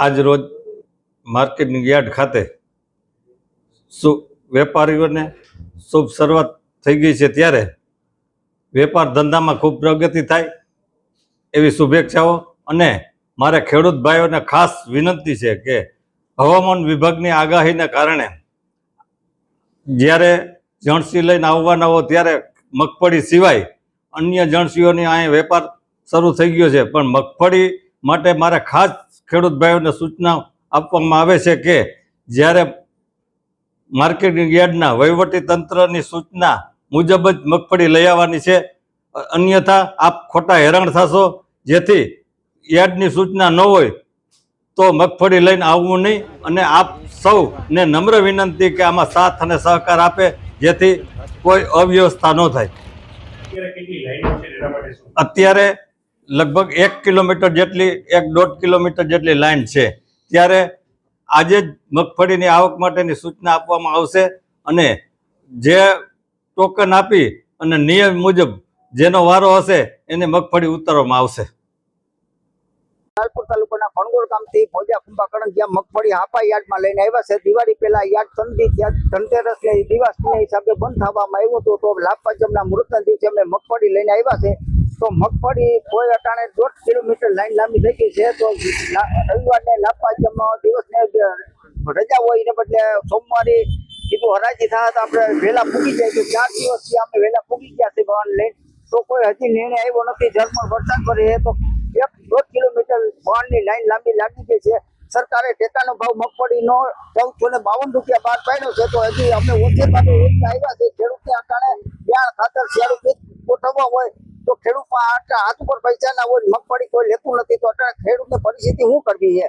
આજ રોજ marketing yard ખાતે સુ વેપારીઓને શુભ શરૂઆત થઈ ગઈ છે ત્યારે વેપાર ધંધામાં ખૂબ પ્રગતિ થાય એવી શુભેચ્છાઓ અને મારે ખેડૂત ભાઈઓને ખાસ વિનંતી છે કે હવામાન વિભાગની આગાહીને કારણે જ્યારે જણસી લઈને આવવાના હો ત્યારે મગફળી સિવાય અન્ય જણસીઓની અહીં વેપાર શરૂ થઈ ગયો છે. પણ મગફળી માટે મારે ખાસ ખેડૂત ભાઈઓને સૂચના આપવામાં આવે છે કે જ્યારે માર્કેટિંગ યાર્ડના વહીવટી તંત્રની સૂચના મુજબ જ મગફળી લઈ આવવાની છે અન્યથા આપ ખોટા હેરાન થશો. જેથી યાર્ડની સૂચના ન હોય તો મગફળી લઈને આવવું નહીં અને આપ સૌને નમ્ર વિનંતી કે આમાં સાથ અને સહકાર આપે જેથી કોઈ અવ્યવસ્થા ન થાય. અત્યારે લગભગ એક કિલોમીટર જેટલી, એક દોઢ કિલોમીટર જેટલી લાઈન છે. ત્યારે આજે જ મગફળીની આવક માટેની સૂચના આપવામાં આવશે અને જે ટોકન આપી અને નિયમ મુજબ જેનો વારો હશે એને મગફળી ઉતારવામાં આવશે. લાલપુર તાલુકાના ફણગોળ ગામથી ભોજા કુંભા જ્યાં મગફળી હાપા યાર્ડમાં લઈને આવ્યા છે. દિવાળી પહેલા યાર્ડ દિવસના હિસાબે બંધ થવામાં આવ્યું હતું. તો લાભ પંચમના મુહૂર્તના દિવસે અમે મગફળી લઈને આવ્યા છે. તો મગફળી કોઈ અટાણે દોઢ કિલોમીટર લાઈન લાંબી થઈ ગઈ છે. તો લા- રવિવારને લાભ દિવસ દિવસને રજા હોય એને બદલે સોમવારે કીધું હરાજી થાય તો આપણે વહેલા પૂગી જાય તો ચાર દિવસથી અમે વહેલા પૂગી ગયા છે ભવન લઈને. તો કોઈ હજી નિર્ણય આવ્યો નથી. ઝરમર વરસાદ પડે તો એક દોઢ કિલોમીટર વાહનની લાઈન લાંબી લાગી ગઈ છે. સરકારે ટેકાનો ભાવ મગફળીનો ચૌદસો ને બાવન રૂપિયા બહાર પાડ્યો છે. તો હજી અમે ઓછી પાસે આવ્યા છે. ખેડૂતને અટાણે બિયાણ ખાતર શિયાળુ બીજ ગોઠવવા હોય હાથ ઉપર પૈસા ના હોય મગફળી કોઈ લેતું નથી તો અત્યારે ખેડૂતની પરિસ્થિતિ શું કરવી છે